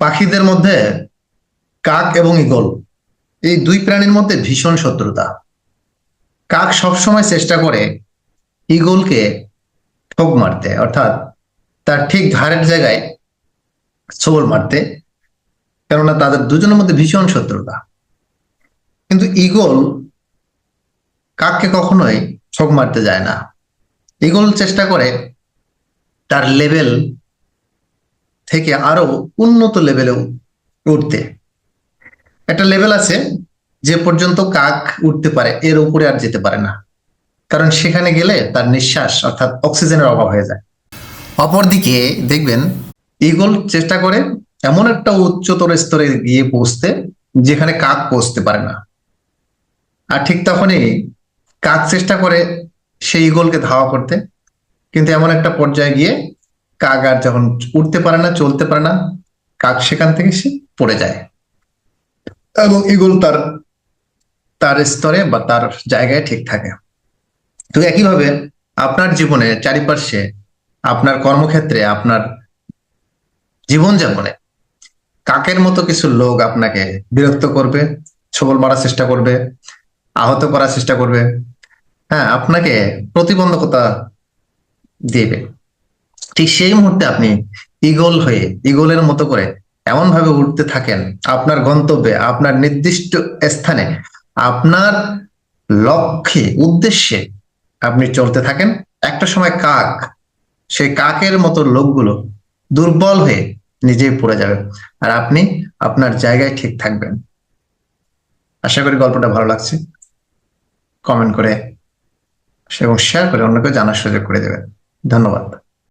পাখিদের মধ্যে কাক এবং ঈগল, এই দুই প্রাণীর মধ্যে ভীষণ শত্রুতা। কাক সবসময় চেষ্টা করে ঈগলকে ঠোক মারতে, অর্থাৎ তার ঠিক ঘাড়ের জায়গায় ছোবল মারতে, কেননা তাদের দুজনের মধ্যে ভীষণ শত্রুতা। কিন্তু ঈগল কাককে কখনোই ছোক মারতে যায় না। ঈগল চেষ্টা করে তার লেভেল থেকে আরও উন্নত লেভেলে উঠতে। একটা লেভেল আছে যে পর্যন্ত কাক উঠতে পারে, এর উপরে আর যেতে পারে না। কারণ সেখানে গেলে তার নিঃশ্বাস অর্থাৎ অক্সিজেনের অভাব হয়ে যায়। অপরদিকে দেখবেন ঈগল চেষ্টা করে এমন একটা উচ্চতর স্তরে গিয়ে পৌঁছতে যেখানে কাক পৌঁছতে পারে না। আর ঠিক তখনই কাক চেষ্টা করে সেই ঈগলকে ধাওয়া করতে, কিন্তু এমন একটা পর্যায়ে গিয়ে কাক আর যখন উঠতে পারে না, চলতে পারে না, কাক সেখান থেকে সে পড়ে যায়। এবং ঈগল তার তার স্তরে বা তার জায়গায় ঠিক থাকে। তো একইভাবে আপনার জীবনে চারিপাশে, আপনার কর্মক্ষেত্রে, আপনার জীবনযাপনে কাকের মতো কিছু লোক আপনাকে বিরক্ত করবে, ছবল মারার চেষ্টা করবে, আহত করার চেষ্টা করবে। হ্যাঁ আপনাকে প্রতিবন্ধকতা দেবে। ঠিক সেই মুহূর্তে আপনি ইগল হয়ে ইগলের মতো করে এমন ভাবে উঠতে থাকেন আপনার গন্তব্যে, আপনার নির্দিষ্ট স্থানে, আপনার লক্ষ্যে, উদ্দেশ্যে আপনি চলতে থাকেন। একটা সময় কাক, সেই কাকের মতো লোকগুলো দুর্বল হয়ে নিজেই পড়ে যাবে আর আপনি আপনার জায়গায় ঠিক থাকবেন। আশা করি গল্পটা ভালো লাগছে। কমেন্ট করে এবং শেয়ার করে অন্যকে জানার সুযোগ করে দেবেন। ধন্যবাদ।